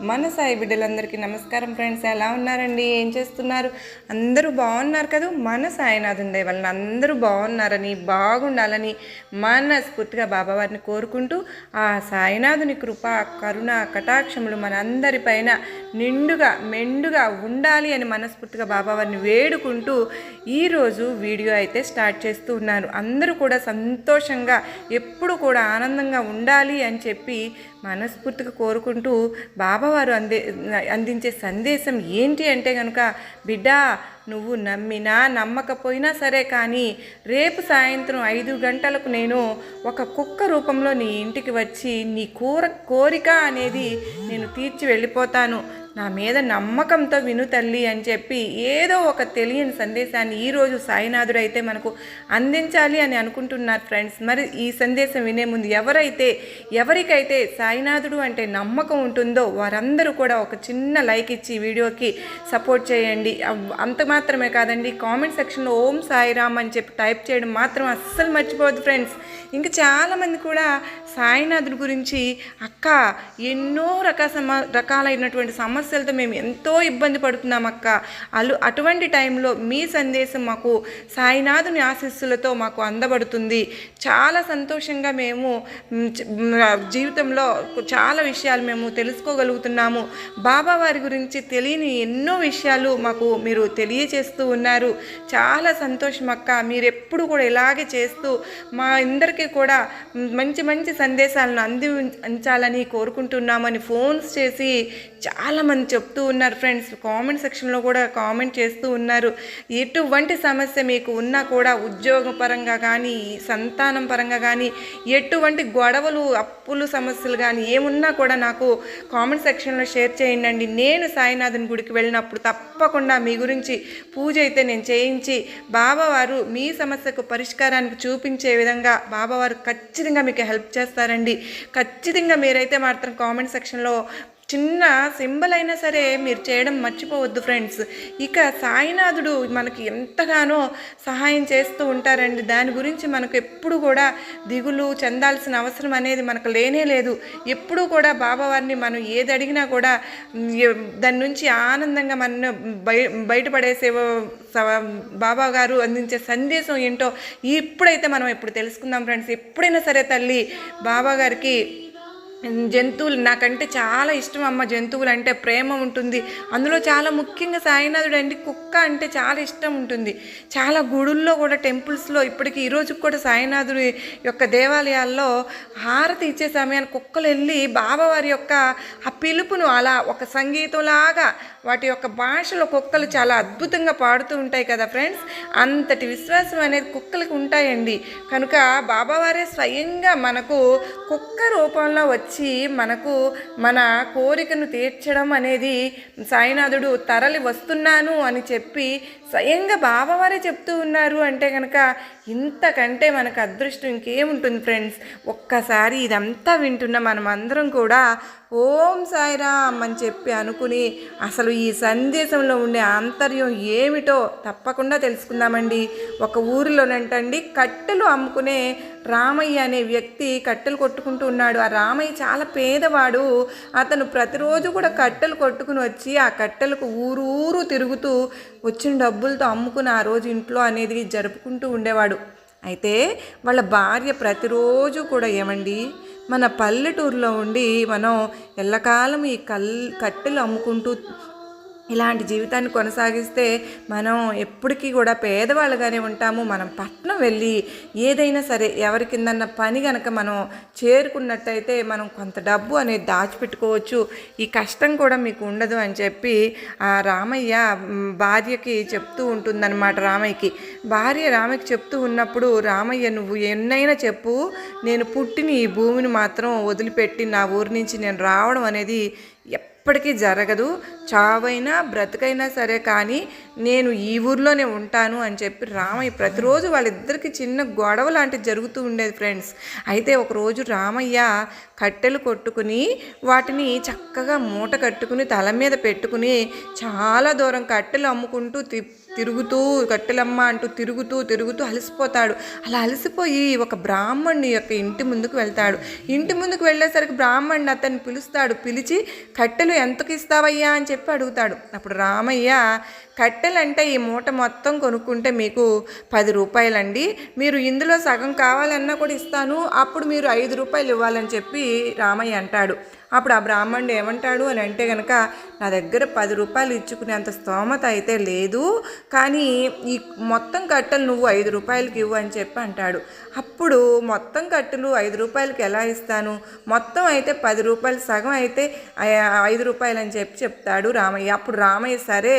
మన సాయి బిడ్డలందరికీ నమస్కారం ఫ్రెండ్స్. ఎలా ఉన్నారండి? ఏం చేస్తున్నారు? అందరూ బాగున్నారు కదా? మన సాయినాథుని దయ వలన అందరూ బాగున్నారని బాగుండాలని మనస్ఫూర్తిగా బాబావారిని కోరుకుంటూ ఆ సాయినాథుని కృప కరుణ కటాక్షములు మనందరిపైన నిండుగా మెండుగా ఉండాలి అని మనస్ఫూర్తిగా బాబావారిని వేడుకుంటూ ఈరోజు వీడియో అయితే స్టార్ట్ చేస్తూ ఉన్నారు. అందరూ కూడా సంతోషంగా ఎప్పుడు కూడా ఆనందంగా ఉండాలి అని చెప్పి మనస్ఫూర్తిగా కోరుకుంటూ బాబావారు అందే అందించే సందేశం ఏంటి అంటే కనుక బిడ్డ నువ్వు నమ్మినా నమ్మకపోయినా సరే కానీ రేపు సాయంత్రం ఐదు గంటలకు నేను ఒక కుక్క రూపంలో నీ ఇంటికి వచ్చి నీ కూర కోరిక అనేది నేను తీర్చి వెళ్ళిపోతాను. నా మీద నమ్మకంతో విను తల్లి అని చెప్పి ఏదో ఒక తెలియని సందేశాన్ని ఈరోజు సాయినాథుడు అయితే మనకు అందించాలి అని అనుకుంటున్నారు ఫ్రెండ్స్. మరి ఈ సందేశం వినే ముందు ఎవరైతే ఎవరికైతే సాయినాథుడు అంటే నమ్మకం ఉంటుందో వారందరూ కూడా ఒక చిన్న లైక్ ఇచ్చి వీడియోకి సపోర్ట్ చేయండి. అంత మాత్రమే కాదండి. కామెంట్ సెక్షన్లో ఓం సాయిరామ్ అని చెప్పి టైప్ చేయడం మాత్రం అస్సలు మర్చిపోవద్దు ఫ్రెండ్స్. ఇంకా చాలామంది కూడా సాయినాథుడి గురించి అక్క ఎన్నో రకాల సమ రకాలైనటువంటి సమస్యలతో మేము ఎంతో ఇబ్బంది పడుతున్నాం అక్క. అలు అటువంటి టైంలో మీ సందేశం మాకు సాయినాథుని ఆశీస్సులతో మాకు అందబడుతుంది. చాలా సంతోషంగా మేము జీవితంలో చాలా విషయాలు మేము తెలుసుకోగలుగుతున్నాము. బాబా వారి గురించి తెలియని ఎన్నో విషయాలు మాకు మీరు తెలియచేస్తూ ఉన్నారు. చాలా సంతోషం అక్క. మీరు ఎప్పుడు కూడా ఇలాగే చేస్తూ మా అందరికీ కూడా మంచి మంచి సందేశాలను అంది అంచాలని కోరుకుంటున్నామని ఫోన్స్ చేసి చాలామంది చెప్తూ ఉన్నారు ఫ్రెండ్స్. కామెంట్ సెక్షన్లో కూడా కామెంట్ చేస్తూ ఉన్నారు. ఎటువంటి సమస్య మీకు ఉన్నా కూడా ఉద్యోగ పరంగా కానీ సంతానం పరంగా కానీ ఎటువంటి గొడవలు అప్పులు సమస్యలు కానీ ఏమున్నా కూడా నాకు కామెంట్ సెక్షన్లో షేర్ చేయండి నేను సాయినాథుని గుడికి వెళ్ళినప్పుడు తప్పకుండా మీ గురించి పూజ అయితే నేను చేయించి బాబావారు మీ సమస్యకు పరిష్కారానికి చూపించే విధంగా బాబావారు ఖచ్చితంగా మీకు హెల్ప్ చేస్తారండి. ఖచ్చితంగా మీరైతే మాత్రం కామెంట్ సెక్షన్లో చిన్న సింబల్ అయినా సరే మీరు చేయడం మర్చిపోవద్దు ఫ్రెండ్స్. ఇక సాయినాథుడు మనకి ఎంతగానో సహాయం చేస్తూ ఉంటారండి. దాని గురించి మనకు ఎప్పుడు కూడా దిగులు చెందాల్సిన అవసరం అనేది మనకు లేనే లేదు. ఎప్పుడూ కూడా బాబావారిని మనం ఏది అడిగినా కూడా దాని నుంచి ఆనందంగా మన బయ బయటపడేసే స- బాబా గారు అందించే సందేశం ఏంటో ఇప్పుడైతే మనం ఇప్పుడు తెలుసుకుందాం ఫ్రెండ్స్. ఎప్పుడైనా సరే తల్లి బాబా గారికి జంతువులు నాకంటే చాలా ఇష్టం అమ్మ జంతువులు అంటే ప్రేమ ఉంటుంది. అందులో చాలా ముఖ్యంగా సాయినాథుడు అంటే కుక్క అంటే చాలా ఇష్టం ఉంటుంది. చాలా గుడుల్లో కూడా టెంపుల్స్లో ఇప్పటికీ ఈరోజు కూడా సాయినాథుడి యొక్క దేవాలయాల్లో హారతి ఇచ్చే సమయాన్ని కుక్కలు వెళ్ళి బాబావారి యొక్క ఆ పిలుపును అలా ఒక సంగీతంలాగా వాటి యొక్క భాషలో కుక్కలు చాలా అద్భుతంగా పాడుతూ ఉంటాయి కదా ఫ్రెండ్స్? అంతటి విశ్వాసం అనేది కుక్కలకు ఉంటాయండి. కనుక బాబావారే స్వయంగా మనకు కుక్క రూపంలో వచ్చి మనకు మన కోరికను తీర్చడం అనేది సాయినాథుడు తరలి వస్తున్నాను అని చెప్పి స్వయంగా బాబావారే చెప్తూ ఉన్నారు అంటే కనుక ఇంతకంటే మనకు అదృష్టం ఇంకేముంటుంది ఫ్రెండ్స్? ఒక్కసారి ఇదంతా వింటున్న మనం అందరం కూడా ఓం సాయిరామ్ అని చెప్పి అనుకుని అసలు ఈ సందేశంలో ఉండే ఆంతర్యం ఏమిటో తప్పకుండా తెలుసుకుందామండి. ఒక ఊరిలోనంటండి కట్టెలు అమ్ముకునే రామయ్య అనే వ్యక్తి కట్టెలు కొట్టుకుంటూ ఉన్నాడు. ఆ రామయ్య చాలా పేదవాడు. అతను ప్రతిరోజు కూడా కట్టెలు కొట్టుకుని వచ్చి ఆ కట్టెలకు ఊరు ఊరు తిరుగుతూ వచ్చిన డబ్బులతో అమ్ముకుని ఆ రోజు ఇంట్లో అనేది జరుపుకుంటూ ఉండేవాడు. అయితే వాళ్ళ భార్య ప్రతిరోజు కూడా ఏమండి? మన పల్లెటూరులో ఉండి మనం ఎల్లకాలం ఈ కల్ కట్టెలు అమ్ముకుంటూ ఇలాంటి జీవితాన్ని కొనసాగిస్తే మనం ఎప్పటికీ కూడా పేదవాళ్ళుగానే ఉంటాము. మనం పట్నం వెళ్ళి ఏదైనా సరే ఎవరి కిందన్న పని కనుక మనం చేరుకున్నట్టయితే మనం కొంత డబ్బు అనేది దాచిపెట్టుకోవచ్చు. ఈ కష్టం కూడా మీకు ఉండదు అని చెప్పి ఆ రామయ్య భార్యకి చెప్తూ ఉంటుందన్నమాట రామయ్యకి. భార్య రామయ్యకి చెప్తూ ఉన్నప్పుడు రామయ్య నువ్వు ఎన్నైనా చెప్పు. నేను పుట్టిన ఈ భూమిని మాత్రం వదిలిపెట్టి నా ఊరి నుంచి నేను రావడం అనేది ఎప్పటికీ జరగదు. చావైనా బ్రతకైనా సరే కానీ నేను ఈ ఊర్లోనే ఉంటాను అని చెప్పి రామయ్య ప్రతిరోజు వాళ్ళిద్దరికి చిన్న గొడవ లాంటిది జరుగుతూ ఉండేది ఫ్రెండ్స్. అయితే ఒకరోజు రామయ్య కట్టెలు కొట్టుకుని వాటిని చక్కగా మూట కట్టుకుని తల మీద పెట్టుకుని చాలా దూరం కట్టెలు అమ్ముకుంటూ తిప్పి తిరుగుతూ కట్టెలమ్మ అంటూ తిరుగుతూ తిరుగుతూ అలసిపోతాడు. అలా అలసిపోయి ఒక బ్రాహ్మణుని యొక్క ఇంటి ముందుకు వెళ్తాడు. ఇంటి ముందుకు వెళ్ళేసరికి బ్రాహ్మణుని అతన్ని పిలుస్తాడు. పిలిచి కట్టెలు ఎంతకు ఇస్తావయ్యా? అని చెప్పి అడుగుతాడు. అప్పుడు రామయ్య కట్టెలంటే ఈ మూట మొత్తం కొనుక్కుంటే మీకు పది రూపాయలండి. మీరు ఇందులో సగం కావాలన్నా కూడా ఇస్తాను. అప్పుడు మీరు ఐదు రూపాయలు ఇవ్వాలని చెప్పి రామయ్య అంటాడు. అప్పుడు ఆ బ్రాహ్మణుడు ఏమంటాడు అని అంటే కనుక నా దగ్గర పది రూపాయలు ఇచ్చుకునేంత స్తోమత అయితే లేదు కానీ ఈ మొత్తం కట్టలు నువ్వు ఐదు రూపాయలకి ఇవ్వు అని చెప్పి అంటాడు. అప్పుడు మొత్తం కట్టెలు ఐదు రూపాయలకి ఎలా ఇస్తాను? మొత్తం అయితే పది రూపాయలు సగం అయితే ఐదు రూపాయలు అని చెప్పి చెప్తాడు రామయ్య. అప్పుడు రామయ్య సరే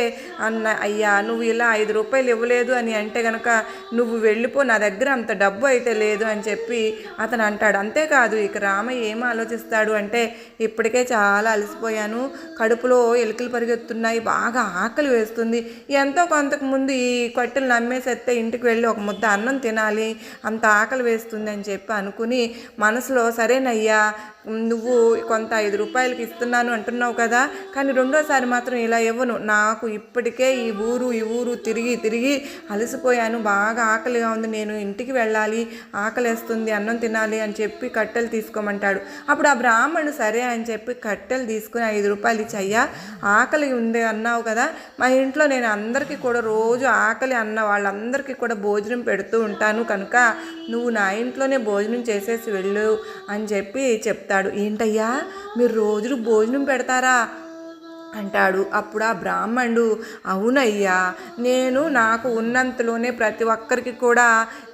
అన్న అయ్యా నువ్వు ఇలా ఐదు రూపాయలు ఇవ్వలేదు అని అంటే కనుక నువ్వు వెళ్ళిపో నా దగ్గర అంత డబ్బు అయితే లేదు అని చెప్పి అతను అంటాడు. అంతేకాదు ఇక రామయ్య ఏం ఆలోచిస్తాడు అంటే ఇప్పటికే చాలా అలసిపోయాను. కడుపులో ఎలుకలు పరిగెత్తున్నాయి. బాగా ఆకలి వేస్తుంది. ఎంతో కొంతకు ముందు ఈ కట్టెలు నమ్మేసేస్తే ఇంటికి వెళ్ళి ఒక ముద్ద అన్నం తినాలి. అంత ఆకలి వేస్తుంది అని చెప్పి అనుకుని మనసులో సరేనయ్యా నువ్వు కొంత ఐదు రూపాయలకి ఇస్తున్నాను అంటున్నావు కదా. కానీ రెండోసారి మాత్రం ఇలా ఇవ్వను. నాకు ఇప్పటికే ఈ ఊరు ఈ ఊరు తిరిగి తిరిగి అలసిపోయాను. బాగా ఆకలిగా ఉంది. నేను ఇంటికి వెళ్ళాలి. ఆకలేస్తుంది. అన్నం తినాలి అని చెప్పి కట్టెలు తీసుకోమంటాడు. అప్పుడు ఆ బ్రాహ్మణుడు సరే అని చెప్పి కట్టెలు తీసుకుని ఐదు రూపాయలు ఇచ్చి అయ్యా ఆకలి ఉంది అన్నావు కదా మా ఇంట్లో నేను అందరికీ కూడా రోజు ఆకలి అన్న వాళ్ళందరికీ కూడా భోజనం పెడుతూ ఉంటాను కనుక నువ్వు నా ఇంట్లోనే భోజనం చేసేసి వెళ్ళు అని చెప్పి చెప్తాడు. ఏంటయ్యా మీరు రోజు భోజనం పెడతారా? అంటాడు. అప్పుడు ఆ బ్రాహ్మణుడు అవునయ్యా నేను నాకు ఉన్నంతలోనే ప్రతి ఒక్కరికి కూడా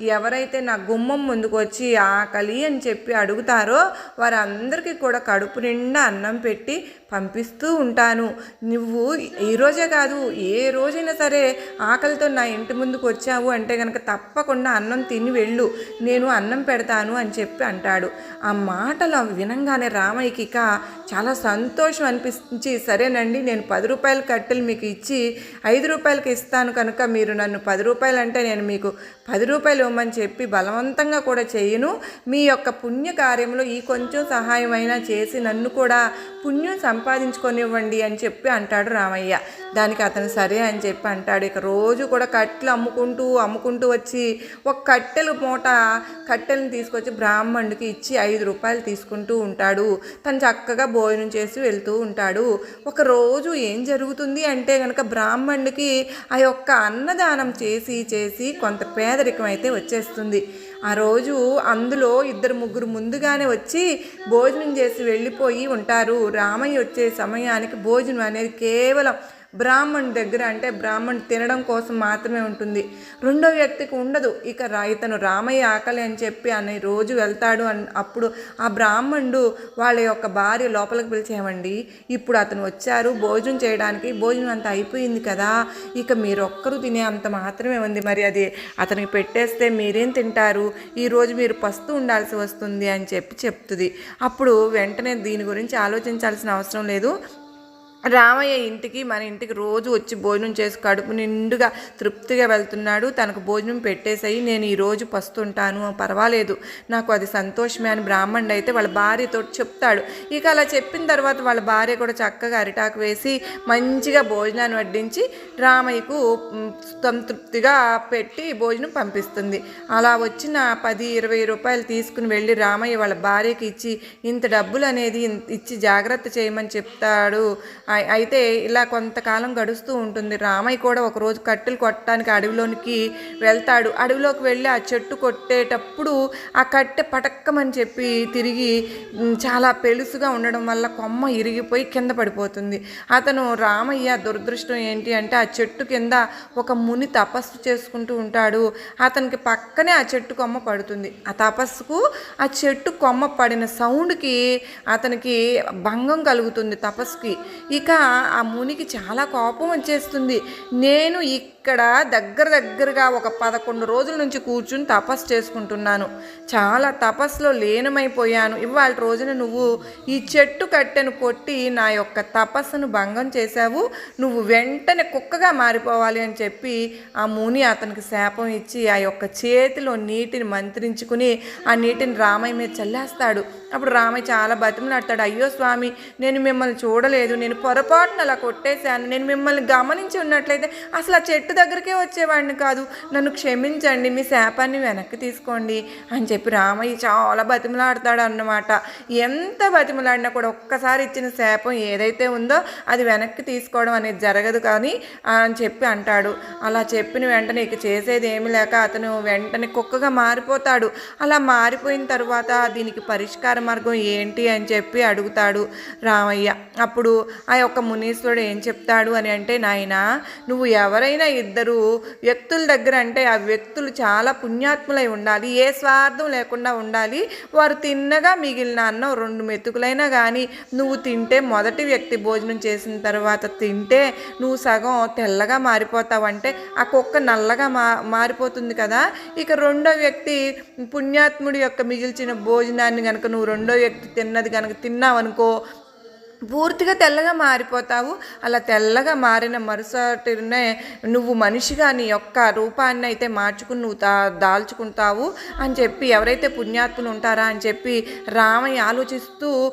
ఎవరైతే నా గుమ్మం ముందుకు వచ్చి ఆకలి అని చెప్పి అడుగుతారో వారందరికీ కూడా కడుపు నిండా అన్నం పెట్టి పంపిస్తూ ఉంటాను. నువ్వు ఈరోజే కాదు ఏ రోజైనా సరే ఆకలితో నా ఇంటి ముందుకు వచ్చావు అంటే కనుక తప్పకుండా అన్నం తిని వెళ్ళు. నేను అన్నం పెడతాను అని చెప్పి అంటాడు. ఆ మాటలు వినంగానే రామయ్యకి ఇక చాలా సంతోషం అనిపించి సరేనండి నేను పది రూపాయల కట్టెలు మీకు ఇచ్చి ఐదు రూపాయలకి ఇస్తాను కనుక మీరు నన్ను పది రూపాయలు అంటే నేను మీకు పది రూపాయలు ఇవ్వమని చెప్పి బలవంతంగా కూడా చేయను. మీ యొక్క పుణ్య కార్యంలో ఈ కొంచెం సహాయం అయినా చేసి నన్ను కూడా పుణ్యం సంపాదించుకొనివ్వండి అని చెప్పి అంటాడు రామయ్య. దానికి అతను సరే అని చెప్పి అంటాడు. ఇక రోజు కూడా కట్టెలు అమ్ముకుంటూ అమ్ముకుంటూ వచ్చి ఒక కట్టెలు మూట కట్టెలను తీసుకొచ్చి బ్రాహ్మణుడికి ఇచ్చి ఐదు రూపాయలు తీసుకుంటూ ఉంటాడు. తను చక్కగా భోజనం చేసి వెళ్తూ ఉంటాడు. ఒక రోజు ఏం జరుగుతుంది అంటే కనుక బ్రాహ్మణుడికి ఆ యొక్క అన్నదానం చేసి చేసి కొంత పేదరికం అయితే వచ్చేస్తుంది. ఆ రోజు అందులో ఇద్దరు ముగ్గురు ముందుగానే వచ్చి భోజనం చేసి వెళ్ళిపోయి ఉంటారు. రామయ్య వచ్చే సమయానికి భోజనం అనేది కేవలం బ్రాహ్మణ్ దగ్గర అంటే బ్రాహ్మణ్ తినడం కోసం మాత్రమే ఉంటుంది. రెండో వ్యక్తికి ఉండదు. ఇక ఇతను రామయ్య ఆకలి అని చెప్పి అనే రోజు వెళ్తాడు అన్ అప్పుడు ఆ బ్రాహ్మణుడు వాళ్ళ యొక్క భార్య లోపలికి పిలిచేయమండి ఇప్పుడు అతను వచ్చారు. భోజనం చేయడానికి భోజనం అంత అయిపోయింది కదా. ఇక మీరు ఒక్కరు తినే అంత మాత్రమే ఉంది. మరి అది అతనికి పెట్టేస్తే మీరేం తింటారు? ఈరోజు మీరు పస్తు ఉండాల్సి వస్తుంది అని చెప్పి చెప్తుంది. అప్పుడు వెంటనే దీని గురించి ఆలోచించాల్సిన అవసరం లేదు. రామయ్య ఇంటికి మన ఇంటికి రోజు వచ్చి భోజనం చేసి కడుపు నిండుగా తృప్తిగా వెళ్తున్నాడు. తనకు భోజనం పెట్టేసాయి నేను ఈరోజు పస్తుంటాను. పర్వాలేదు నాకు అది సంతోషమే అని బ్రాహ్మణుడు అయితే వాళ్ళ భార్యతో చెప్తాడు. ఇక అలా చెప్పిన తర్వాత వాళ్ళ భార్య కూడా చక్కగా అరిటాకు వేసి మంచిగా భోజనాన్ని వడ్డించి రామయ్యకు సంతృప్తిగా పెట్టి భోజనం పంపిస్తుంది. అలా వచ్చిన పది ఇరవై రూపాయలు తీసుకుని వెళ్ళి రామయ్య వాళ్ళ భార్యకి ఇచ్చి ఇంత డబ్బులు అనేది ఇచ్చి జాగ్రత్త చేయమని చెప్తాడు అయితే ఇలా కొంతకాలం గడుస్తూ ఉంటుంది. రామయ్య కూడా ఒకరోజు కట్టెలు కొట్టడానికి అడవిలోనికి వెళ్తాడు. అడవిలోకి వెళ్ళి ఆ చెట్టు కొట్టేటప్పుడు ఆ కట్టె పటక్కమని చెప్పి తిరిగి చాలా పెలుసుగా ఉండడం వల్ల కొమ్మ ఇరిగిపోయి కింద పడిపోతుంది. అతను రామయ్య దురదృష్టం ఏంటి అంటే ఆ చెట్టు కింద ఒక ముని తపస్సు చేసుకుంటూ ఉంటాడు. అతనికి పక్కనే ఆ చెట్టు కొమ్మ పడుతుంది. ఆ తపస్సుకు ఆ చెట్టు కొమ్మ పడిన సౌండ్కి అతనికి భంగం కలుగుతుంది తపస్సుకి. ఇక ఆ మునికి చాలా కోపం వచ్చేస్తుంది. నేను ఈ ఇక్కడ దగ్గర దగ్గరగా ఒక పదకొండు రోజుల నుంచి కూర్చుని తపస్సు చేసుకుంటున్నాను. చాలా తపస్సులో లీనమైపోయాను. ఇవాళ రోజున నువ్వు ఈ చెట్టు కట్టెను కొట్టి నా యొక్క తపస్సును భంగం చేశావు. నువ్వు వెంటనే కుక్కగా మారిపోవాలి అని చెప్పి ఆ ముని అతనికి శాపం ఇచ్చి ఆ యొక్క చేతిలో నీటిని మంత్రించుకుని ఆ నీటిని రామయ్య మీద చల్లేస్తాడు. అప్పుడు రామయ్య చాలా బతిమలాడతాడు. అయ్యో స్వామి నేను మిమ్మల్ని చూడలేదు. నేను పొరపాటున అలా కొట్టేశాను. నేను మిమ్మల్ని గమనించి ఉన్నట్లయితే అసలు ఆ చెట్టు దగ్గరికే వచ్చేవాడిని కాదు. నన్ను క్షమించండి మీ శాపాన్ని వెనక్కి తీసుకోండి అని చెప్పి రామయ్య చాలా బతిమలాడతాడు అన్నమాట ఎంత బతిమలాడినా కూడా ఒక్కసారి ఇచ్చిన శాపం ఏదైతే ఉందో అది వెనక్కి తీసుకోవడం అనేది జరగదు కానీ అని చెప్పి అంటాడు. అలా చెప్పిన వెంటనే ఇక చేసేది ఏమి లేక అతను వెంటనే కుక్కగా మారిపోతాడు. అలా మారిపోయిన తర్వాత దీనికి పరిష్కార మార్గం ఏంటి అని చెప్పి అడుగుతాడు రామయ్య. అప్పుడు ఆ యొక్క మునీశ్వరుడు ఏం చెప్తాడు అని అంటే నాయన నువ్వు ఎవరైనా ఇద్దరు వ్యక్తుల దగ్గర అంటే ఆ వ్యక్తులు చాలా పుణ్యాత్ములై ఉండాలి ఏ స్వార్థం లేకుండా ఉండాలి. వారు తిన్నగా మిగిలిన అన్నం రెండు మెతుకులైనా కానీ నువ్వు తింటే మొదటి వ్యక్తి భోజనం చేసిన తర్వాత తింటే నువ్వు సగం తెల్లగా మారిపోతావంటే ఆ కుక్క నల్లగా మా మారిపోతుంది కదా. ఇక రెండో వ్యక్తి పుణ్యాత్ముడి యొక్క మిగిల్చిన భోజనాన్ని కనుక నువ్వు రెండో వ్యక్తి తిన్నది కనుక తిన్నావనుకో పూర్తిగా తెల్లగా మారిపోతావు. అలా తెల్లగా మారిన మరుసటినే నువ్వు మనిషిగా నీ యొక్క రూపాన్ని అయితే మార్చుకుని నువ్వు దా దాల్చుకుంటావు అని చెప్పి ఎవరైతే పుణ్యాత్ములు ఉంటారా అని చెప్పి రామయ్య ఆలోచిస్తూ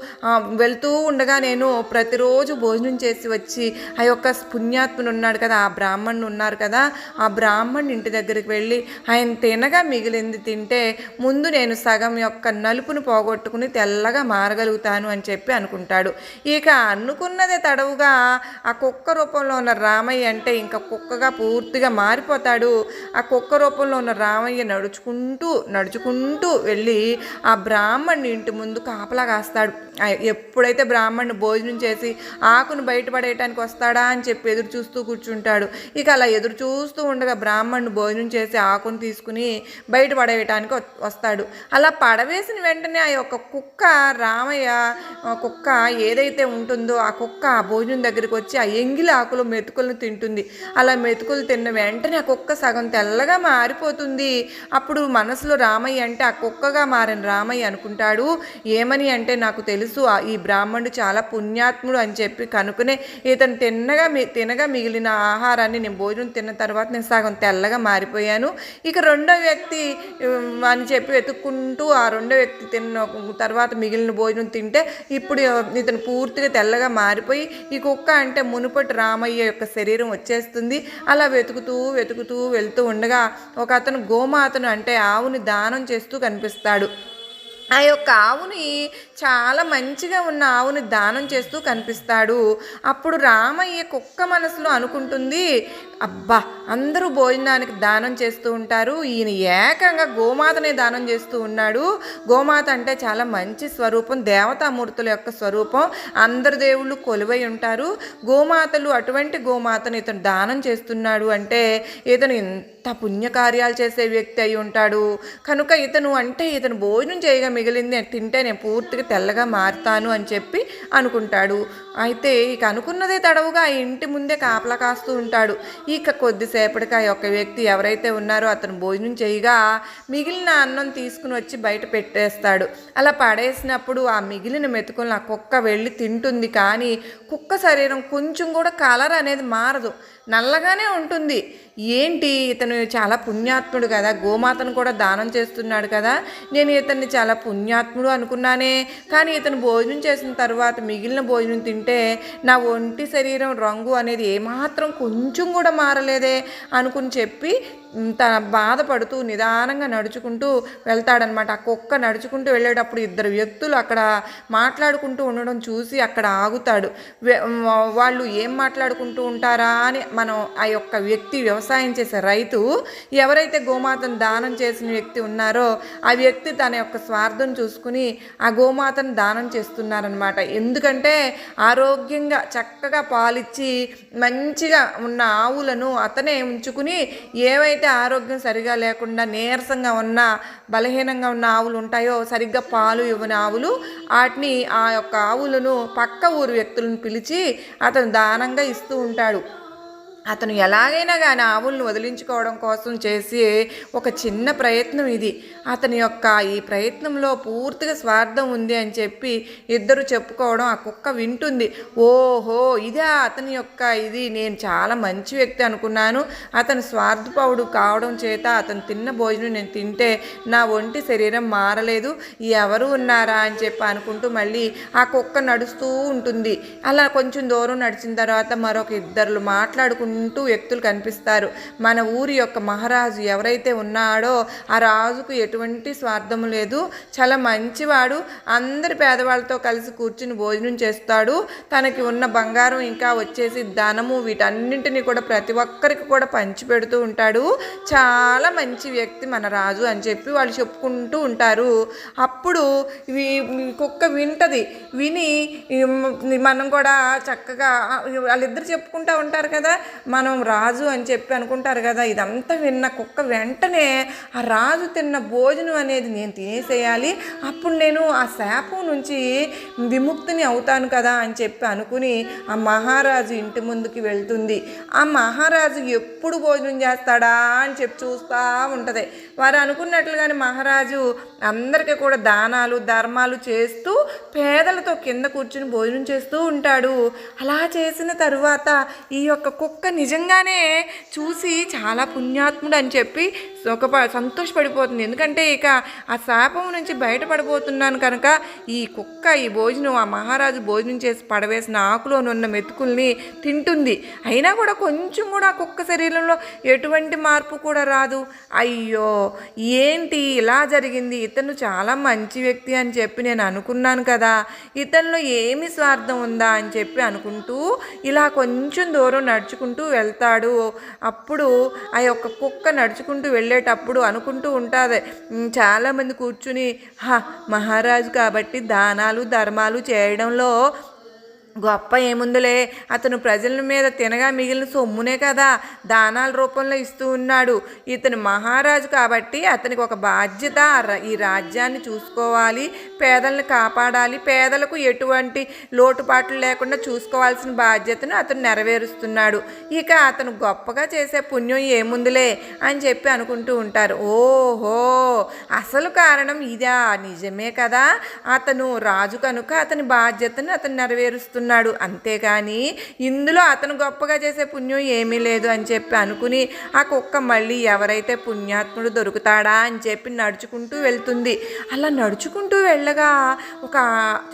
వెళ్తూ ఉండగా నేను ప్రతిరోజు భోజనం చేసి వచ్చి ఆ యొక్క పుణ్యాత్ములు ఉన్నాడు కదా ఆ బ్రాహ్మణుడు ఉన్నారు కదా ఆ బ్రాహ్మణుడు ఇంటి దగ్గరికి వెళ్ళి ఆయన తినగా మిగిలింది తింటే ముందు నేను సగం యొక్క నలుపును పోగొట్టుకుని తెల్లగా మారగలుగుతాను అని చెప్పి అనుకుంటాడు. ఈ ఇక అనుకున్నదే తడవుగా ఆ కుక్క రూపంలో ఉన్న రామయ్య అంటే ఇంకా కుక్కగా పూర్తిగా మారిపోతాడు. ఆ కుక్క రూపంలో ఉన్న రామయ్య నడుచుకుంటూ నడుచుకుంటూ వెళ్ళి ఆ బ్రాహ్మణ్ని ఇంటి ముందు కాపలా కాస్తాడు. ఎప్పుడైతే బ్రాహ్మణుని భోజనం చేసి ఆకును బయటపడేయటానికి వస్తాడా అని చెప్పి ఎదురు చూస్తూ కూర్చుంటాడు. ఇక అలా ఎదురు చూస్తూ ఉండగా బ్రాహ్మణుడు భోజనం చేసి ఆకును తీసుకుని బయట పడవేయటానికి వస్తాడు. అలా పడవేసిన వెంటనే ఆ యొక్క కుక్క రామయ్య కుక్క ఏదైతే ఉంటుందో ఆ కుక్క ఆ భోజనం దగ్గరికి వచ్చి ఆ ఎంగిలి ఆకులు మెతుకులను తింటుంది. అలా మెతుకులు తిన్న వెంటనే ఆ కుక్క సగం తెల్లగా మారిపోతుంది. అప్పుడు మనసులో రామయ్య అంటే ఆ కుక్కగా మారిన రామయ్య అనుకుంటాడు ఏమని అంటే నాకు తెలుసు ఆ- ఈ బ్రాహ్మణుడు చాలా పుణ్యాత్ముడు అని చెప్పి కనుకునే ఇతను తిన్నగా తినగా మిగిలిన ఆహారాన్ని నేను భోజనం తిన్న తర్వాత నేను సగం తెల్లగా మారిపోయాను. ఇక రెండో వ్యక్తి అని చెప్పి వెతుక్కుంటూ ఆ రెండో వ్యక్తి తిన్న తర్వాత మిగిలిన భోజనం తింటే ఇప్పుడు ఇతను పూర్తిగా తెల్లగా మారిపోయి ఈ కుక్క అంటే మునుపటి రామయ్య యొక్క శరీరం వచ్చేస్తుంది. అలా వెతుకుతూ వెతుకుతూ వెళ్తూ ఉండగా ఒక అతను గోమాతను అంటే ఆవుని దానం చేస్తూ కనిపిస్తాడు. ఆ యొక్క ఆవుని చాలా మంచిగా ఉన్న ఆవుని దానం చేస్తూ కనిపిస్తాడు. అప్పుడు రామయ్య కుక్క మనసులో అనుకుంటుంది అబ్బా అందరూ భోజనానికి దానం చేస్తూ ఉంటారు. ఈయన ఏకంగా గోమాతనే దానం చేస్తూ ఉన్నాడు. గోమాత అంటే చాలా మంచి స్వరూపం దేవతామూర్తుల యొక్క స్వరూపం. అందరు దేవుళ్ళు కొలువై ఉంటారు. గోమాతలు అటువంటి గోమాతను ఇతను దానం చేస్తున్నాడు అంటే ఇతను ఎంత పుణ్యకార్యాలు చేసే వ్యక్తి అయి ఉంటాడు. కనుక ఇతను అంటే ఇతను భోజనం చేయగా మిగిలింది తింటే నేను పూర్తిగా తెల్లగా మారుతాను అని చెప్పి అనుకుంటాడు. అయితే ఇక అనుకున్నదే తడవుగా ఆ ఇంటి ముందే కాపలా కాస్తూ ఉంటాడు. ఇక కొద్దిసేపటికి ఆ యొక్క వ్యక్తి ఎవరైతే ఉన్నారో అతను భోజనం చేయగా మిగిలిన అన్నం తీసుకుని వచ్చి బయట పెట్టేస్తాడు. అలా పడేసినప్పుడు ఆ మిగిలిన మెతుకులను ఆ కుక్క వెళ్ళి తింటుంది కానీ కుక్క శరీరం కొంచెం కూడా కలర్ అనేది మారదు. నల్లగానే ఉంటుంది. ఏంటి ఇతను చాలా పుణ్యాత్ముడు కదా? గోమాతను కూడా దానం చేస్తున్నాడు కదా? నేను ఇతన్ని చాలా పుణ్యాత్ముడు అనుకున్నానే. కానీ ఇతను భోజనం చేసిన తర్వాత మిగిలిన భోజనం తింటే నా ఒంటి శరీరం రంగు అనేది ఏమాత్రం కొంచెం కూడా మారలేదే అనుకుని చెప్పి తన బాధపడుతూ నిదానంగా నడుచుకుంటూ వెళ్తాడనమాట ఆ కుక్క నడుచుకుంటూ వెళ్ళేటప్పుడు ఇద్దరు వ్యక్తులు అక్కడ మాట్లాడుకుంటూ ఉండడం చూసి అక్కడ ఆగుతాడు. వాళ్ళు ఏం మాట్లాడుకుంటూ ఉంటారా అని మనం ఆ యొక్క వ్యక్తి వ్యవస్థ చేసే రైతు ఎవరైతే గోమాతను దానం చేసిన వ్యక్తి ఉన్నారో ఆ వ్యక్తి తన యొక్క స్వార్థం చూసుకుని ఆ గోమాతను దానం చేస్తున్నారనమాట ఎందుకంటే ఆరోగ్యంగా చక్కగా పాలిచ్చి మంచిగా ఉన్న ఆవులను అతనే ఉంచుకుని ఏవైతే ఆరోగ్యం సరిగా లేకుండా నీరసంగా ఉన్న బలహీనంగా ఉన్న ఆవులు ఉంటాయో సరిగ్గా పాలు ఇవ్వని ఆవులు వాటిని ఆ యొక్క ఆవులను పక్క ఊరు వ్యక్తులను పిలిచి అతను దానంగా ఇస్తూ ఉంటాడు. అతను ఎలాగైనా కానీ ఆవులను వదిలించుకోవడం కోసం చేసే ఒక చిన్న ప్రయత్నం ఇది. అతని యొక్క ఈ ప్రయత్నంలో పూర్తిగా స్వార్థం ఉంది అని చెప్పి ఇద్దరు చెప్పుకోవడం ఆ కుక్క వింటుంది. ఓహో ఇదే అతని యొక్క ఇది. నేను చాలా మంచి వ్యక్తి అనుకున్నాను. అతను స్వార్థపౌడు కావడం చేత అతను తిన్న భోజనం నేను తింటే నా ఒంటి శరీరం మారలేదు. ఎవరు ఉన్నారా అని చెప్పి అనుకుంటూ మళ్ళీ ఆ కుక్క నడుస్తూ ఉంటుంది. అలా కొంచెం దూరం నడిచిన తర్వాత మరొక ఇద్దరు మాట్లాడుకుంటూ వ్యక్తులు కనిపిస్తారు. మన ఊరి యొక్క మహారాజు ఎవరైతే ఉన్నాడో ఆ రాజుకు ఎటువంటి స్వార్థం లేదు. చాలా మంచివాడు. అందరి పేదవాళ్ళతో కలిసి కూర్చుని భోజనం చేస్తాడు. తనకి ఉన్న బంగారం ఇంకా వచ్చేసి ధనము వీటన్నింటినీ కూడా ప్రతి ఒక్కరికి కూడా పంచిపెడుతూ ఉంటాడు. చాలా మంచి వ్యక్తి మన రాజు అని చెప్పి వాళ్ళు చెప్పుకుంటూ ఉంటారు. అప్పుడు కుక్క వింటది. విని మనం కూడా చక్కగా వాళ్ళిద్దరు చెప్పుకుంటూ ఉంటారు కదా. మనం రాజు అని చెప్పి అనుకుంటారు కదా ఇదంతా విన్న కుక్క వెంటనే ఆ రాజు తిన్న భోజనం అనేది నేను తినేసేయాలి అప్పుడు నేను ఆ శాపం నుంచి విముక్తిని అవుతాను కదా అని చెప్పి అనుకుని ఆ మహారాజు ఇంటి ముందుకి వెళ్తుంది. ఆ మహారాజు ఎప్పుడు భోజనం చేస్తాడా అని చెప్పి చూస్తూ ఉంటుంది. వారు అనుకున్నట్లుగానే మహారాజు అందరికీ కూడా దానాలు ధర్మాలు చేస్తూ పేదలతో కింద కూర్చుని భోజనం చేస్తూ ఉంటాడు. అలా చేసిన తరువాత ఈ యొక్క కుక్క నిజంగానే చూసి చాలా పుణ్యాత్ముడు అని చెప్పి ఒక సంతోషపడిపోతుంది. ఎందుకంటే ఇక ఆ శాపం నుంచి బయటపడిపోతున్నాను కనుక ఈ కుక్క ఈ భోజనం ఆ మహారాజు భోజనం చేసి పడవేసిన ఆకులోనున్న మెతుకుల్ని తింటుంది. అయినా కూడా కొంచెం కూడా ఆ కుక్క శరీరంలో ఎటువంటి మార్పు కూడా రాదు. అయ్యో ఏంటి ఇలా జరిగింది? ఇతను చాలా మంచి వ్యక్తి అని చెప్పి నేను అనుకున్నాను కదా. ఇతనిలో ఏమి స్వార్థం ఉందా అని చెప్పి అనుకుంటూ ఇలా కొంచెం దూరం నడుచుకుంటూ వెళ్తాడు. అప్పుడు ఆ యొక్క కుక్క నడుచుకుంటూ వెళ్ళి వెళ్ళేటప్పుడు అనుకుంటూ ఉంటుంది చాలామంది కూర్చుని హా మహారాజు కాబట్టి దానాలు ధర్మాలు చేయడంలో గొప్ప ఏముందులే? అతను ప్రజల మీద తినగా మిగిలిన సొమ్మునే కదా దానాల రూపంలో ఇస్తూ ఉన్నాడు. ఇతను మహారాజు కాబట్టి అతనికి ఒక బాధ్యత. ఈ రాజ్యాన్ని చూసుకోవాలి పేదల్ని కాపాడాలి. పేదలకు ఎటువంటి లోటుపాట్లు లేకుండా చూసుకోవాల్సిన బాధ్యతను అతను నెరవేరుస్తున్నాడు. ఇక అతను గొప్పగా చేసే పుణ్యం ఏముందులే? అని చెప్పి అనుకుంటూ ఉంటారు. ఓహో! అసలు కారణం ఇదా? నిజమే కదా. అతను రాజు కనుక అతని బాధ్యతను అతను నెరవేరుస్తున్నాడు. అంతేగాని ఇందులో అతను గొప్పగా చేసే పుణ్యం ఏమీ లేదు అని చెప్పి అనుకుని ఆ కుక్క మళ్ళీ ఎవరైతే పుణ్యాత్ముడు దొరుకుతాడా అని చెప్పి నడుచుకుంటూ వెళ్తుంది. అలా నడుచుకుంటూ వెళ్ళగా ఒక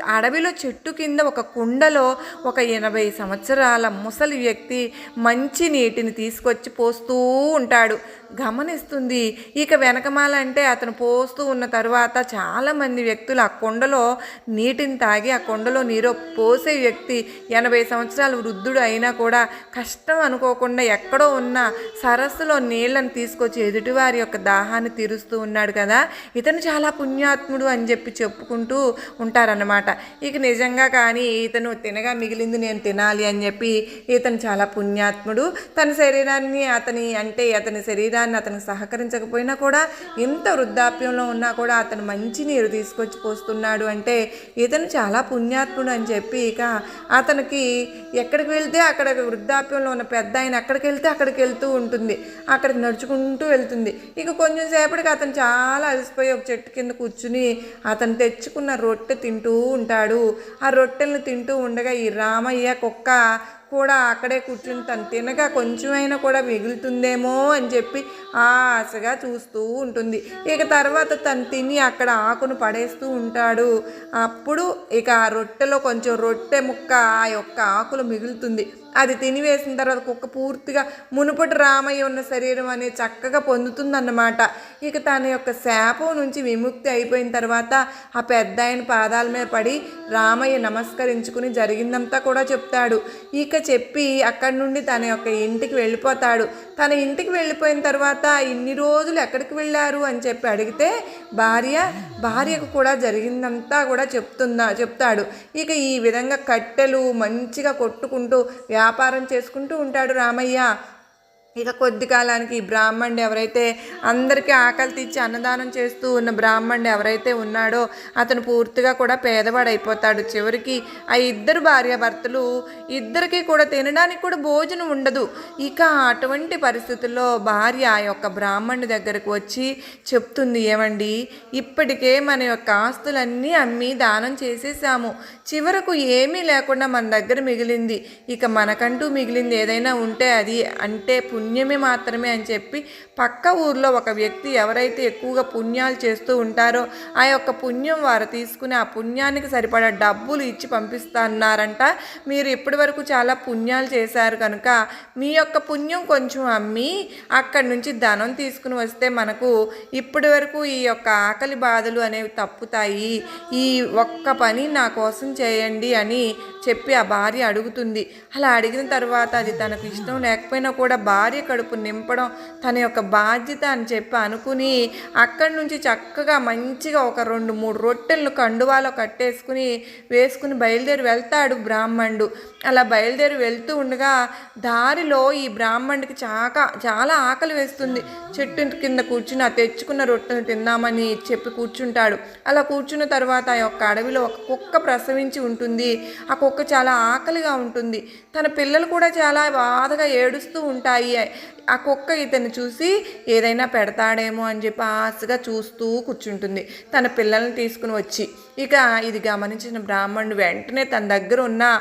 అడవిలో చెట్టు కింద ఒక కుండలో ఒక ఎనభై సంవత్సరాల ముసలి వ్యక్తి మంచి నీటిని తీసుకొచ్చి పోస్తూ ఉంటాడు. గమనిస్తుంది. ఇక వెనకమాలంటే అతను పోస్తూ ఉన్న తర్వాత చాలామంది వ్యక్తులు ఆ కొండలో నీటిని తాగి ఆ కొండలో నీరు పోసే వ్యక్తి ఎనభై సంవత్సరాల వృద్ధుడు అయినా కూడా కష్టం అనుకోకుండా ఎక్కడో ఉన్న సరస్సులో నీళ్ళను తీసుకొచ్చి ఎదుటివారి యొక్క దాహాన్ని తీరుస్తూ ఉన్నాడు కదా. ఇతను చాలా పుణ్యాత్ముడు అని చెప్పి చెప్పుకుంటూ ఉంటారన్నమాట. ఇక నిజంగా కానీ ఇతను తినగా మిగిలింది నేను తినాలి అని చెప్పి ఇతను చాలా పుణ్యాత్ముడు. తన శరీరాన్ని అతని అంటే అతని శరీరాన్ని అతనికి సహకరించకపోయినా కూడా ఎంత వృద్ధాప్యంలో ఉన్నా కూడా అతను మంచి నీరు తీసుకొచ్చి పోస్తున్నాడు అంటే ఇతను చాలా పుణ్యాత్ముడు అని చెప్పి ఇక అతనికి ఎక్కడికి వెళ్తే అక్కడ వృద్ధాప్యంలో ఉన్న పెద్ద ఆయన ఎక్కడికి వెళ్తే అక్కడికి వెళ్తూ ఉంటుంది. అక్కడికి నడుచుకుంటూ వెళ్తుంది. ఇక కొంచెం సేపటికి అతను చాలా అలసిపోయి ఒక చెట్టు కింద కూర్చుని అతను తెచ్చుకున్న రొట్టె తింటూ ఉంటాడు. ఆ రొట్టెలను తింటూ ఉండగా ఈ రామయ్య కుక్క కూడా అక్కడే కూర్చుని తను తినగా కొంచెమైనా కూడా మిగులుతుందేమో అని చెప్పి ఆశగా చూస్తూ ఉంటుంది. ఇక తర్వాత తను తిని అక్కడ ఆకును పడేస్తూ ఉంటాడు. అప్పుడు ఇక ఆ రొట్టెలో కొంచెం రొట్టె ముక్క ఆ యొక్క ఆకులు మిగులుతుంది. అది తినివేసిన తర్వాత కుక్క పూర్తిగా మునుపటి రామయ్య ఉన్న శరీరం అనేది చక్కగా పొందుతుందన్నమాట. ఇక తన యొక్క శాపం నుంచి విముక్తి అయిపోయిన తర్వాత ఆ పెద్ద ఆయన పాదాల మీద పడి రామయ్య నమస్కరించుకుని జరిగిందంతా కూడా చెప్తాడు. ఇక చెప్పి అక్కడి నుండి తన యొక్క ఇంటికి వెళ్ళిపోతాడు. తన ఇంటికి వెళ్ళిపోయిన తర్వాత ఇన్ని రోజులు ఎక్కడికి వెళ్ళారు అని చెప్పి అడిగితే భార్య భార్యకు కూడా జరిగిందంతా కూడా చెప్తున్నా చెప్తాడు. ఇక ఈ విధంగా కట్టెలు మంచిగా కొట్టుకుంటూ వ్యాపారం చేసుకుంటూ ఉంటాడు రామయ్య. ఇక కొద్ది కాలానికి ఈ బ్రాహ్మణుడు ఎవరైతే అందరికీ ఆకలి తీర్చి అన్నదానం చేస్తూ ఉన్న బ్రాహ్మణుడు ఎవరైతే ఉన్నాడో అతను పూర్తిగా కూడా పేదవాడైపోతాడు. చివరికి ఆ ఇద్దరు భార్యాభర్తలు ఇద్దరికి కూడా తినడానికి కూడా భోజనం ఉండదు. ఇక అటువంటి పరిస్థితుల్లో భార్య ఆ యొక్క బ్రాహ్మణుడి దగ్గరకు వచ్చి చెప్తుంది ఏమండి ఇప్పటికే మన యొక్క ఆస్తులన్నీ అమ్మి దానం చేసేసాము. చివరకు ఏమీ లేకుండా మన దగ్గర మిగిలింది. ఇక మనకంటూ మిగిలింది ఏదైనా ఉంటే అది అంటే పుణ్యమే మాత్రమే అని చెప్పి పక్క ఊర్లో ఒక వ్యక్తి ఎవరైతే ఎక్కువగా పుణ్యాలు చేస్తూ ఉంటారో ఆ యొక్క పుణ్యం వారు తీసుకుని ఆ పుణ్యానికి సరిపడా డబ్బులు ఇచ్చి పంపిస్తారన్నారంట మీరు ఇప్పటి వరకు చాలా పుణ్యాలు చేశారు కనుక మీ యొక్క పుణ్యం కొంచెం అమ్మి అక్కడి నుంచి ధనం తీసుకుని వస్తే మనకు ఇప్పటి వరకు ఈ యొక్క ఆకలి బాధలు అనేవి తప్పుతాయి. ఈ ఒక్క పని నా కోసం చేయండి అని చెప్పి ఆ భార్య అడుగుతుంది. అలా అడిగిన తర్వాత అది తనకు ఇష్టం లేకపోయినా కూడా భార్య కడుపు నింపడం తన యొక్క బాధ్యత అని చెప్పి అనుకుని అక్కడి నుంచి చక్కగా మంచిగా ఒక రెండు మూడు రొట్టెలను కండువాలో కట్టేసుకుని వేసుకుని బయలుదేరి వెళ్తాడు బ్రాహ్మణుడు. అలా బయలుదేరి వెళ్తూ ఉండగా దారిలో ఈ బ్రాహ్మణుడికి చాక చాలా ఆకలి వేస్తుంది. చెట్టు కింద కూర్చుని ఆ తెచ్చుకున్న రొట్టెను తిందామని చెప్పి కూర్చుంటాడు. అలా కూర్చున్న తర్వాత ఆ యొక్క అడవిలో ఒక కుక్క ప్రసవించి ఉంటుంది. ఆ కుక్క చాలా ఆకలిగా ఉంటుంది. తన పిల్లలు కూడా చాలా బాధగా ఏడుస్తూ ఉంటాయి. ఆ కుక్క ఇతను చూసి ఏదైనా పెడతాడేమో అని చెప్పి ఆశగా చూస్తూ కూర్చుంటుంది. తన పిల్లల్ని తీసుకుని వచ్చి ఇక ఇది గమనించిన బ్రాహ్మణుడు వెంటనే తన దగ్గర ఉన్న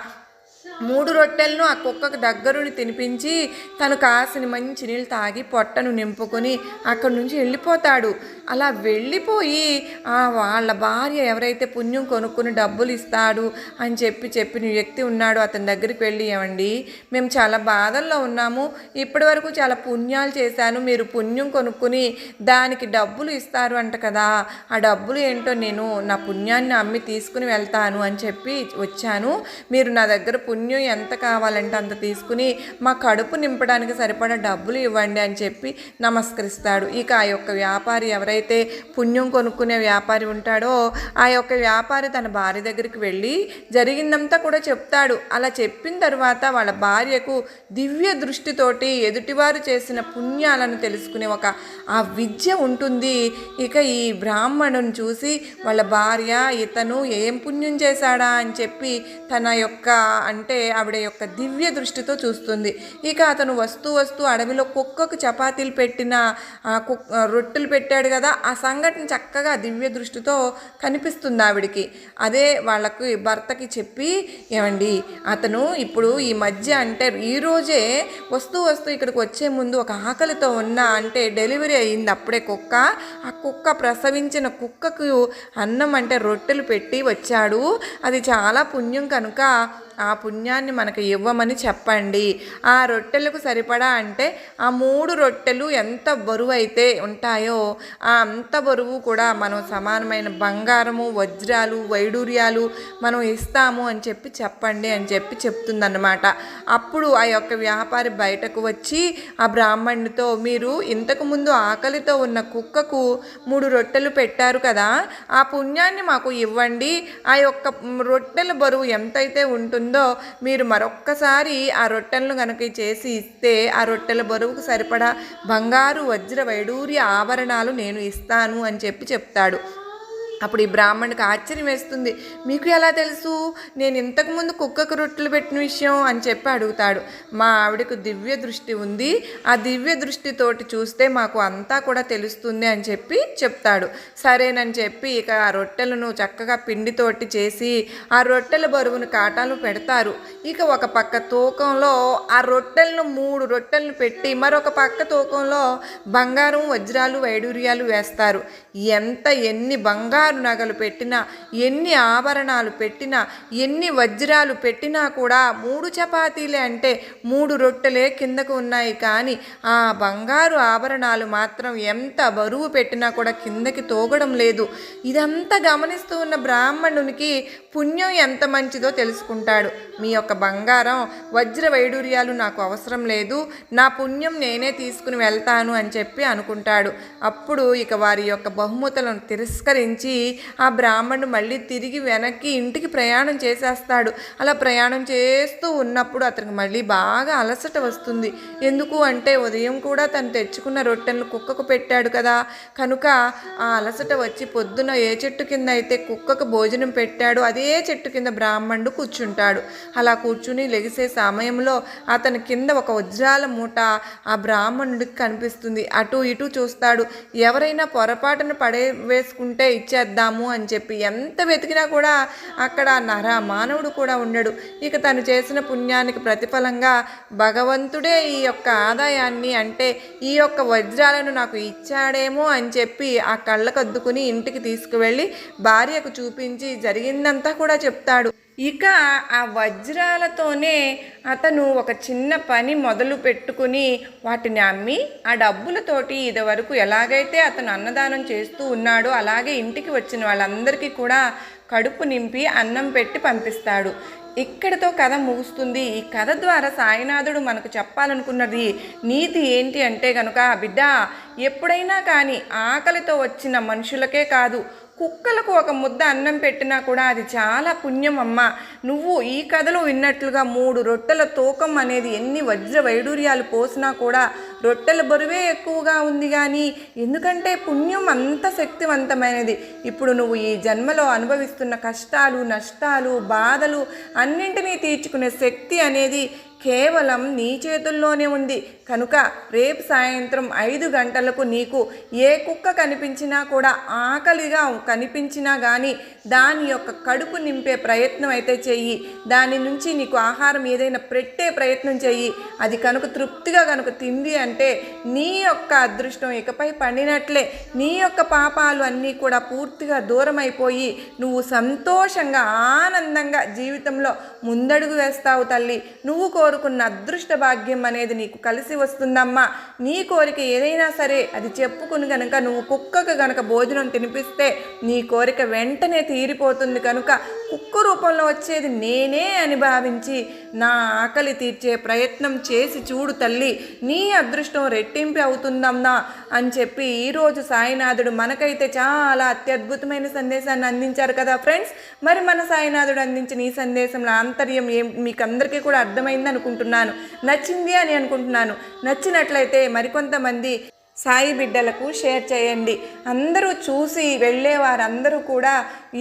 మూడు రొట్టెలను ఆ కుక్కకు దగ్గరుని తినిపించి తను కాసిన మంచి నీళ్ళు తాగి పొట్టను నింపుకొని అక్కడి నుంచి వెళ్ళిపోతాడు. అలా వెళ్ళిపోయి ఆ వాళ్ళ భార్య ఎవరైతే పుణ్యం కొనుక్కుని డబ్బులు ఇస్తాడు అని చెప్పి చెప్పిన వ్యక్తి ఉన్నాడు అతని దగ్గరికి వెళ్ళి ఏమండి మేము చాలా బాధల్లో ఉన్నాము. ఇప్పటి వరకు చాలా పుణ్యాలు చేశాను. మీరు పుణ్యం కొనుక్కుని దానికి డబ్బులు ఇస్తారు అంట కదా. ఆ డబ్బులు ఏంటో నేను నా పుణ్యాన్ని అమ్మి తీసుకుని వెళ్తాను అని చెప్పి వచ్చాను. మీరు నా దగ్గర పుణ్యం పుణ్యం ఎంత కావాలంటే అంత తీసుకుని మా కడుపు నింపడానికి సరిపడా డబ్బులు ఇవ్వండి అని చెప్పి నమస్కరిస్తాడు. ఇక ఆ యొక్క వ్యాపారి ఎవరైతే పుణ్యం కొనుక్కునే వ్యాపారి ఉంటాడో ఆ యొక్క వ్యాపారి తన భార్య దగ్గరికి వెళ్ళి జరిగిందంతా కూడా చెప్తాడు. అలా చెప్పిన తర్వాత వాళ్ళ భార్యకు దివ్య దృష్టితోటి ఎదుటివారు చేసిన పుణ్యాలను తెలుసుకునే ఒక ఆ విద్య ఉంటుంది. ఇక ఈ బ్రాహ్మణుని చూసి వాళ్ళ భార్య ఇతను ఏం పుణ్యం చేశాడా? అని చెప్పి తన యొక్క అంటే ఆవిడ యొక్క దివ్య దృష్టితో చూస్తుంది. ఇక అతను వస్తూ వస్తూ అడవిలో కుక్కకు చపాతీలు పెట్టిన ఆ కుక్ రొట్టెలు పెట్టాడు కదా ఆ సంఘటన చక్కగా దివ్య దృష్టితో కనిపిస్తుంది ఆవిడికి. అదే వాళ్ళకు భర్తకి చెప్పి ఏమండి అతను ఇప్పుడు ఈ మధ్య అంటే ఈరోజే వస్తూ వస్తూ ఇక్కడికి వచ్చే ముందు ఒక ఆకలితో ఉన్న అంటే డెలివరీ అయ్యింది అప్పుడే కుక్క. ఆ కుక్క ప్రసవించిన కుక్కకు అన్నం అంటే రొట్టెలు పెట్టి వచ్చాడు. అది చాలా పుణ్యం కనుక ఆ పుణ్యాన్ని మనకు ఇవ్వమని చెప్పండి. ఆ రొట్టెలకు సరిపడా అంటే ఆ మూడు రొట్టెలు ఎంత బరువు అయితే ఉంటాయో ఆ అంత బరువు కూడా మనం సమానమైన బంగారము వజ్రాలు వైడూర్యాలు మనం ఇస్తాము అని చెప్పి చెప్పండి అని చెప్పి చెప్తుందన్నమాట. అప్పుడు ఆ యొక్క వ్యాపారి బయటకు వచ్చి ఆ బ్రాహ్మణుడితో మీరు ఇంతకుముందు ఆకలితో ఉన్న కుక్కకు మూడు రొట్టెలు పెట్టారు కదా ఆ పుణ్యాన్ని మాకు ఇవ్వండి. ఆ యొక్క రొట్టెల బరువు ఎంతైతే ఉంటుందో ఉందో మీరు మరొక్కసారి ఆ రొట్టెలను కనుక చేసి ఇస్తే ఆ రొట్టెల బరువుకు సరిపడా బంగారు వజ్ర వైడూర్య ఆభరణాలు నేను ఇస్తాను అని చెప్పి చెప్తాడు. అప్పుడు ఈ బ్రాహ్మణుడికి ఆశ్చర్యం వేస్తుంది. మీకు ఎలా తెలుసు? నేను ఇంతకుముందు కుక్కకు రొట్టెలు పెట్టిన విషయం అని చెప్పి అడుగుతాడు. మా ఆవిడకు దివ్య దృష్టి ఉంది. ఆ దివ్య దృష్టితోటి చూస్తే మాకు అంతా కూడా తెలుస్తుంది అని చెప్పి చెప్తాడు. సరేనని చెప్పి ఇక ఆ రొట్టెలను చక్కగా పిండితోటి చేసి ఆ రొట్టెల బరువును కాటాలు పెడతారు. ఇక ఒక పక్క తూకంలో ఆ రొట్టెలను మూడు రొట్టెలను పెట్టి మరొక పక్క తూకంలో బంగారం వజ్రాలు వైడూర్యాలు వేస్తారు. ఎంత ఎన్ని బంగారు బంగారు నగలు పెట్టినా ఎన్ని ఆభరణాలు పెట్టినా ఎన్ని వజ్రాలు పెట్టినా కూడా మూడు చపాతీలే అంటే మూడు రొట్టెలే కిందకు ఉన్నాయి. కానీ ఆ బంగారు ఆభరణాలు మాత్రం ఎంత బరువు పెట్టినా కూడా కిందకి తోగడం లేదు. ఇదంతా గమనిస్తూ ఉన్న బ్రాహ్మణునికి పుణ్యం ఎంత మంచిదో తెలుసుకుంటాడు. మీ యొక్క బంగారం వజ్ర వైడూర్యాలు నాకు అవసరం లేదు. నా పుణ్యం నేనే తీసుకుని వెళ్తాను అని చెప్పి అనుకుంటాడు. అప్పుడు ఇక వారి యొక్క బహుమతులను తిరస్కరించి ఆ బ్రాహ్మణుడు మళ్ళీ తిరిగి వెనక్కి ఇంటికి ప్రయాణం చేసేస్తాడు. అలా ప్రయాణం చేస్తూ ఉన్నప్పుడు అతనికి మళ్ళీ బాగా అలసట వస్తుంది. ఎందుకు అంటే ఉదయం కూడా తను తెచ్చుకున్న రొట్టెలను కుక్కకు పెట్టాడు కదా. కనుక ఆ అలసట వచ్చి పొద్దున ఏ చెట్టు కింద అయితే కుక్కకు భోజనం పెట్టాడు అదే చెట్టు కింద బ్రాహ్మణుడు కూర్చుంటాడు. అలా కూర్చుని లెగిసే సమయంలో అతని కింద ఒక వజ్రాల మూట ఆ బ్రాహ్మణుడికి కనిపిస్తుంది. అటు ఇటు చూస్తాడు. ఎవరైనా పొరపాటున పడే వేసుకుంటే చేద్దాము అని చెప్పి ఎంత వెతికినా కూడా అక్కడ నర మానవుడు కూడా ఉండడు. ఇక తను చేసిన పుణ్యానికి ప్రతిఫలంగా భగవంతుడే ఈ యొక్క ఆదాయాన్ని అంటే ఈ యొక్క వజ్రాలను నాకు ఇచ్చాడేమో అని చెప్పి ఆ కళ్ళకద్దుకుని ఇంటికి తీసుకువెళ్ళి భార్యకు చూపించి జరిగిందంతా కూడా చెప్తాడు. ఇక ఆ వజ్రాలతోనే అతను ఒక చిన్న పని మొదలు పెట్టుకుని వాటిని అమ్మి ఆ డబ్బులతోటి ఇదివరకు ఎలాగైతే అతను అన్నదానం చేస్తూ ఉన్నాడో అలాగే ఇంటికి వచ్చిన వాళ్ళందరికీ కూడా కడుపు నింపి అన్నం పెట్టి పంపిస్తాడు. ఇక్కడితో కథ ముగుస్తుంది. ఈ కథ ద్వారా సాయినాథుడు మనకు చెప్పాలనుకున్నది నీతి ఏంటి అంటే కనుక బిడ్డ ఎప్పుడైనా కానీ ఆకలితో వచ్చిన మనుషులకే కాదు కుక్కలకు ఒక ముద్ద అన్నం పెట్టినా కూడా అది చాలా పుణ్యం అమ్మ నువ్వు ఈ కథలో విన్నట్లుగా మూడు రొట్టెల తూకం అనేది ఎన్ని వజ్ర వైడూర్యాలు పోసినా కూడా రొట్టెల బరువే ఎక్కువగా ఉంది కానీ ఎందుకంటే పుణ్యం అంత శక్తివంతమైనది. ఇప్పుడు నువ్వు ఈ జన్మలో అనుభవిస్తున్న కష్టాలు నష్టాలు బాధలు అన్నింటినీ తీర్చుకునే శక్తి అనేది కేవలం నీ చేతుల్లోనే ఉంది. కనుక రేపు సాయంత్రం ఐదు గంటలకు నీకు ఏ కుక్క కనిపించినా కూడా ఆకలిగా కనిపించినా కానీ దాని యొక్క కడుపు నింపే ప్రయత్నం అయితే చెయ్యి. దాని నుంచి నీకు ఆహారం ఏదైనా పెట్టే ప్రయత్నం చెయ్యి. అది కనుక తృప్తిగా కనుక తింది అంటే నీ యొక్క అదృష్టం ఇకపై పండినట్లే. నీ యొక్క పాపాలు అన్నీ కూడా పూర్తిగా దూరం అయిపోయి నువ్వు సంతోషంగా ఆనందంగా జీవితంలో ముందడుగు వేస్తావు తల్లి. నువ్వు కోరుకున్న అదృష్ట భాగ్యం అనేది నీకు కలిసి వస్తుందమ్మా. నీ కోరిక ఏదైనా సరే అది చెప్పుకుని గనుక నువ్వు కుక్కకు కనుక భోజనం తినిపిస్తే నీ కోరిక వెంటనే తీరిపోతుంది కనుక కుక్క రూపంలో వచ్చేది నేనే అని భావించి నా ఆకలి తీర్చే ప్రయత్నం చేసి చూడు తల్లి నీ అదృష్టం రెట్టింపు అవుతుందమ్మా అని చెప్పి ఈరోజు సాయినాథుడు మనకైతే చాలా అత్యద్భుతమైన సందేశాన్ని అందించారు కదా ఫ్రెండ్స్. మరి మన సాయినాథుడు అందించిన ఈ సందేశంలో ఆంతర్యం ఏం మీకు అందరికీ కూడా అర్థమైంది అనుకుంటున్నాను నచ్చింది అని అనుకుంటున్నాను. నచ్చినట్లయితే మరికొంతమంది సాయి బిడ్డలకు షేర్ చేయండి. అందరూ చూసి వెళ్ళేవారందరూ కూడా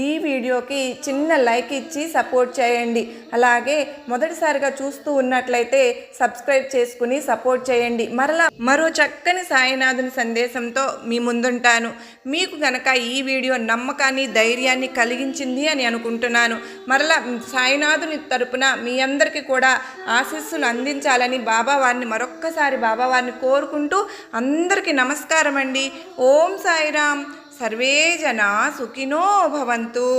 ఈ వీడియోకి చిన్న లైక్ ఇచ్చి సపోర్ట్ చేయండి. అలాగే మొదటిసారిగా చూస్తూ ఉన్నట్లయితే సబ్స్క్రైబ్ చేసుకుని సపోర్ట్ చేయండి. మరలా మరో చక్కని సాయినాథుని సందేశంతో మీ ముందుంటాను. మీకు గనక ఈ వీడియో నమ్మకాన్ని ధైర్యాన్ని కలిగించింది అని అనుకుంటున్నాను. మరలా సాయినాథుని తరపున మీ అందరికీ కూడా ఆశీస్సులు అందించాలని బాబా వారిని మరొక్కసారి బాబా వారిని కోరుకుంటూ అందరికీ నమస్కారం అండి ఓం సాయిరామ్. సర్వే జనా సుఖినో భవంతు.